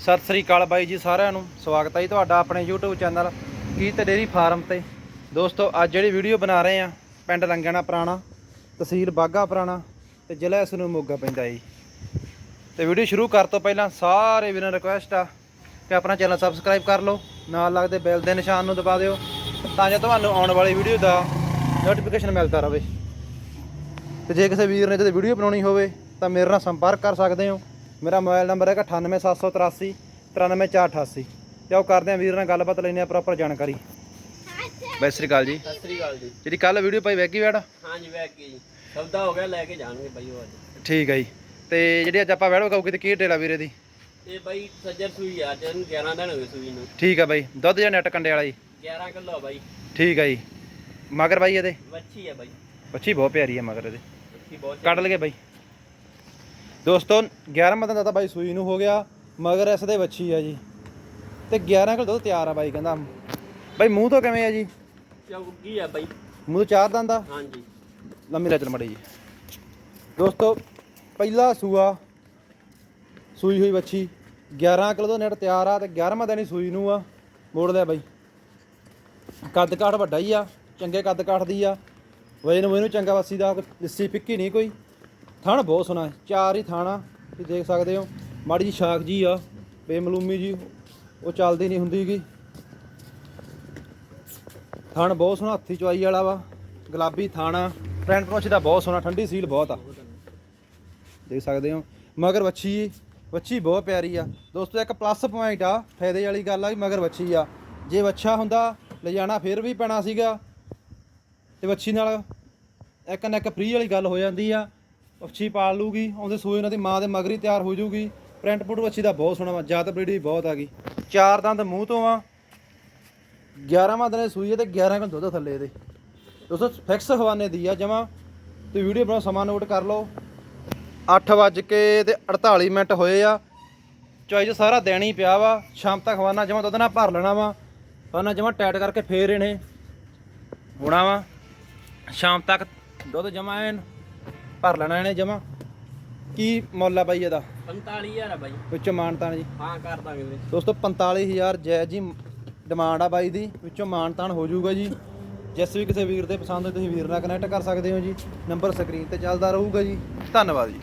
ਸਤਿ ਸ੍ਰੀ ਅਕਾਲ ਬਾਈ ਜੀ ਸਾਰਿਆਂ ਨੂੰ। ਸਵਾਗਤ ਹੈ ਜੀ ਤੁਹਾਡਾ ਆਪਣੇ YouTube ਚੈਨਲ ਕੀ ਤੇ ਡੇਰੀ ਫਾਰਮ ਤੇ। ਦੋਸਤੋ, ਅੱਜ ਜਿਹੜੀ ਵੀਡੀਓ ਬਣਾ ਰਹੇ ਆ ਪਿੰਡ ਲੰਗਣਾ ਪੁਰਾਣਾ, ਤਹਿਸੀਲ ਬਾਗਾ ਪੁਰਾਣਾ ਤੇ ਜ਼ਿਲ੍ਹਾ ਇਸ ਨੂੰ ਮੋਗਾ ਪੈਂਦਾ ਜੀ। ਤੇ ਵੀਡੀਓ ਸ਼ੁਰੂ ਕਰ ਤੋਂ ਪਹਿਲਾਂ ਸਾਰੇ ਵੀਰਾਂ ਰਿਕੁਐਸਟ ਆ ਕਿ ਆਪਣਾ ਚੈਨਲ ਸਬਸਕ੍ਰਾਈਬ ਕਰ ਲਓ, ਨਾਲ ਲੱਗਦੇ ਬੈਲ ਦੇ ਨਿਸ਼ਾਨ ਨੂੰ ਦਬਾ ਦਿਓ, ਤਾਂ ਜੋ ਤੁਹਾਨੂੰ ਆਉਣ ਵਾਲੀ ਵੀਡੀਓ ਦਾ ਨੋਟੀਫਿਕੇਸ਼ਨ ਮਿਲਦਾ ਰਹੇ। ਤੇ ਜੇ ਕਿਸੇ ਵੀਰ ਨੇ ਤੇ ਵੀਡੀਓ ਬਣਾਉਣੀ ਹੋਵੇ, ਤਾਂ ਮੇਰੇ ਨਾਲ ਸੰਪਰਕ ਕਰ ਸਕਦੇ ਹੋ। ਮੇਰਾ ਮੋਬਾਈਲ ਨੰਬਰ ਹੈਗਾ 98783 93488 ਤੇ ਆਓ ਕਰਦੇ ਆ ਵੀਰ ਨਾਲ ਗੱਲਬਾਤ ਲੈਣੇ ਆ ਪ੍ਰੋਪਰ ਜਾਣਕਾਰੀ। ਬੈ ਸ੍ਰੀ ਅਕਾਲ ਜੀ। ਸਤਿ ਸ੍ਰੀ ਅਕਾਲ ਜੀ। ਜਿਹੜੀ ਕੱਲ ਵੀਡੀਓ ਪਾਈ ਵੈਗੀ ਵੈੜ ਹਾਂਜੀ ਵੈਕ ਜੀ। ਸੌਦਾ ਹੋ ਗਿਆ ਲੈ ਕੇ ਜਾਣਗੇ ਬਾਈ ਉਹ ਅੱਜ। ਠੀਕ ਹੈ ਜੀ। ਤੇ ਜਿਹੜੀ ਅੱਜ ਆਪਾਂ ਵੈੜ ਵਗਾਉਗੀ ਤੇ ਕੀ ਡੇਲਾ ਵੀਰੇ ਦੀ? ਇਹ ਬਾਈ ਸੱਜਰ ਸੂਈ ਆ ਅੱਜ ਇਹਨੂੰ 11 ਦਿਨ ਹੋਏ ਸੂਈ ਨੂੰ। ਠੀਕ ਹੈ ਬਾਈ। ਦੁੱਧ ਜਾਂ ਨੈਟ ਕੰਡੇ ਵਾਲਾ ਜੀ? 11 ਕਿਲੋ ਬਾਈ। ਠੀਕ ਹੈ ਜੀ। ਮਗਰ ਬਾਈ ਇਹਦੇ? ਵੱਛੀ ਆ ਬਾਈ। ਬੱਚੀ ਬਹੁਤ ਪਿਆਰੀ ਹੈ ਮਗਰ ਇਹਦੇ। ਵੱਛੀ ਬਹੁਤ ਕੱਢ ਲਗੇ ਬਾਈ। ਦੋਸਤੋ 11 ਮਦਨ ਦਾ ਤਾਂ ਬਾਈ ਸੂਈ ਨੂੰ ਹੋ ਗਿਆ ਮਗਰ ਇਸ ਦੇ ਵੱਛੀ ਆ ਜੀ। ਤੇ 11 ਕਿਲੋ ਦੁੱਧ ਤਿਆਰ ਆ ਬਾਈ ਕਹਿੰਦਾ। ਬਾਈ ਮੂੰਹ ਤੋਂ ਕਿਵੇਂ ਆ ਜੀ? ਚੌਗੀ ਆ ਬਾਈ। ਮੂੰਹ ਤੋਂ ਚਾਰ ਦੰਦ ਹਾਂਜੀ। ਲੰਮੀ ਰਚਨ ਮੜੀ ਜੀ। ਦੋਸਤੋ ਪਹਿਲਾ ਸੂਆ ਸੂਈ ਹੋਈ ਵੱਛੀ। 11 ਕਿਲੋ ਦਾ ਨੈਟ ਤਿਆਰ ਆ ਤੇ 11ਵਾਂ ਦਿਨ ਹੀ ਸੂਈ ਨੂੰ ਆ। ਮੋੜ ਲਿਆ ਬਾਈ। ਕੱਦ ਕਾਠ ਵੱਡਾ ਹੀ ਆ ਚੰਗੇ ਕੱਦ ਕਾਠ ਦੀ ਆ। ਵਜਨ ਵਜਨ ਚੰਗਾ ਵੱਸੀ ਦਾ ਲਿੱਸੀ ਫਿੱਕੀ ਨਹੀਂ ਕੋਈ। ਥਣ ਬਹੁਤ ਸੋਹਣਾ ਹੈ, ਚਾਰ ਹੀ ਥਾਣਾ ਤੁਸੀਂ ਦੇਖ ਸਕਦੇ ਹੋ। ਮਾੜੀ ਜੀ ਸ਼ਾਖ ਜੀ ਆ, ਬੇਮਲੂਮੀ ਜੀ, ਉਹ ਚੱਲਦੀ ਨਹੀਂ ਹੁੰਦੀ ਗੀ। ਥਣ ਬਹੁਤ ਸੋਹਣਾ, ਹੱਥੀ ਚਵਾਈ ਵਾਲਾ ਵਾ, ਗੁਲਾਬੀ ਥਾਣਾ ਫਰੰਟ ਪੋਚ ਦਾ ਬਹੁਤ ਸੋਹਣਾ, ਠੰਡੀ ਸੀਲ ਬਹੁਤ ਆ। ਦੇਖ ਸਕਦੇ ਹੋ, ਮਗਰ ਵੱਛੀ ਵੱਛੀ ਬਹੁਤ ਪਿਆਰੀ ਆ। ਦੋਸਤੋ, ਇੱਕ ਪਲੱਸ ਪੁਆਇੰਟ ਆ, ਫਾਇਦੇ ਵਾਲੀ ਗੱਲ ਆ ਵੀ ਮਗਰ ਵੱਛੀ ਆ। ਜੇ ਵੱਛਾ ਹੁੰਦਾ, ਲਿਜਾਣਾ ਫਿਰ ਵੀ ਪੈਣਾ ਸੀਗਾ। ਤੇ ਵੱਛੀ ਨਾਲ ਇੱਕ ਨਾ ਇੱਕ ਫ੍ਰੀ ਵਾਲੀ ਗੱਲ ਹੋ ਜਾਂਦੀ ਆ। ਵੱਛੀ ਪਾਲ ਲੂਗੀ ਉਹਦੇ ਸੂਏ ਉਹਨਾਂ ਦੀ ਮਾਂ ਦੇ ਮਗਰੀ ਤਿਆਰ ਹੋ ਜਾਊਗੀ। ਪ੍ਰਿੰਟ ਪੁੱਟ ਵੱਛੀ ਦਾ ਬਹੁਤ ਸੋਹਣਾ ਵਾ ਜਾਤ ਬਰੀਡ ਵੀ ਬਹੁਤ ਆ ਗਈ। ਚਾਰ ਦੰਦ ਮੂੰਹ ਤੋਂ ਆ। 11ਵਾਂ ਦਿਨ ਸੂਈ ਹੈ ਤੇ 11 ਕਿਲੋ ਦੁੱਧ ਥੱਲੇ ਇਹਦੇ ਦੋਸਤੋ ਫਿਕਸ ਹਵਾਨੇ ਦੀ ਆ ਜਮਾ। ਤੇ ਵੀਡੀਓ ਬਣਾਓ, ਸਮਾਂ ਨੋਟ ਕਰ ਲਓ। 8 ਵੱਜ ਕੇ ਤੇ 48 ਮਿੰਟ ਹੋਏ ਆ। ਚੋਇਜ਼ ਸਾਰਾ ਦੇਣਾ ਹੀ ਪਿਆ ਵਾ। ਸ਼ਾਮ ਤੱਕ ਹਵਾਨਾ ਜਮਾ ਦੁੱਧ ਨਾਲ ਭਰ ਲੈਣਾ ਵਾ। ਹਵਾਨਾ ਜਮਾ ਟਾਈਟ ਕਰਕੇ ਫੇਰ ਇਹਨੇ ਹੋਣਾ ਵਾ। ਸ਼ਾਮ ਤੱਕ ਦੁੱਧ ਜਮਾ ਐਨ। ਭਰ ਲੈਣਾ ਇਹਨੇ ਜਮਾ। ਕੀ ਮੁੱਲ ਆ ਬਾਈ ਇਹਦਾ? 45000 ਆ ਬਾਈ। ਵਿੱਚੋਂ ਮਾਨਤਾਨ ਜੀ। ਹਾਂ ਕਰ ਦਾਂਗੇ ਵੀਰੇ। ਦੋਸਤੋ 45000 ਜੈ ਜੀ ਡਿਮਾਂਡ ਆ ਬਾਈ ਦੀ। ਵਿੱਚੋਂ ਮਾਨਤਾਨ ਹੋ ਜਾਊਗਾ ਜੀ। ਜਿਸ ਵੀ ਕਿਸੇ ਵੀਰ ਦੇ ਪਸੰਦ ਹੋਏ ਤੁਸੀਂ ਵੀਰ ਨਾਲ ਕਨੈਕਟ ਕਰ ਸਕਦੇ ਹੋ ਜੀ। ਨੰਬਰ ਸਕਰੀਨ ਤੇ ਚੱਲਦਾ ਰਹੂਗਾ ਜੀ। ਧੰਨਵਾਦ ਜੀ।